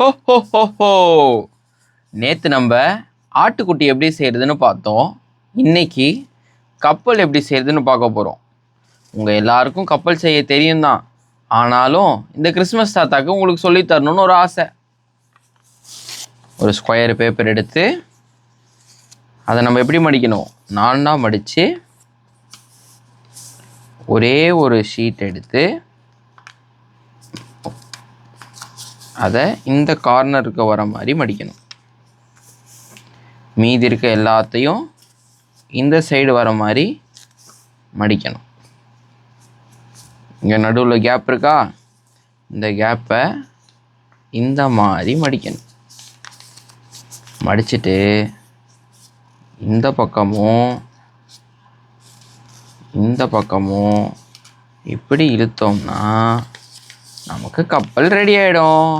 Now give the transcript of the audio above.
ஹோ ஹோ ஹோ ஹோ. நேற்று நம்ம ஆட்டுக்குட்டி எப்படி செய்கிறதுன்னு பார்த்தோம். இன்னைக்கு கப்பல் எப்படி செய்கிறதுன்னு பார்க்க போகிறோம் உங்கள் எல்லாருக்கும் கப்பல் செய்ய தெரியும் தான். ஆனாலும் இந்த கிறிஸ்மஸ் தாத்தாக்கு உங்களுக்கு சொல்லித் தரணும்னு ஒரு ஆசை. ஒரு ஸ்கொயர் பேப்பர் எடுத்து அதை நம்ம எப்படி மடிக்கணும்? நான்காக மடித்து ஒரே ஒரு ஷீட் எடுத்து அதை இந்த கார்னருக்கு வர மாதிரி மடிக்கணும். மீதி இருக்க எல்லாத்தையும் இந்த சைடு வர மாதிரி மடிக்கணும். இங்கே நடுவில் கேப் இருக்கா? இந்த கேப்பை இந்த மாதிரி மடிக்கணும். மடிச்சிட்டு இந்த பக்கமும் இந்த பக்கமும் இப்படி இழுத்தோம்னா நமக்கு கப்பல் ரெடி ஆகிடும்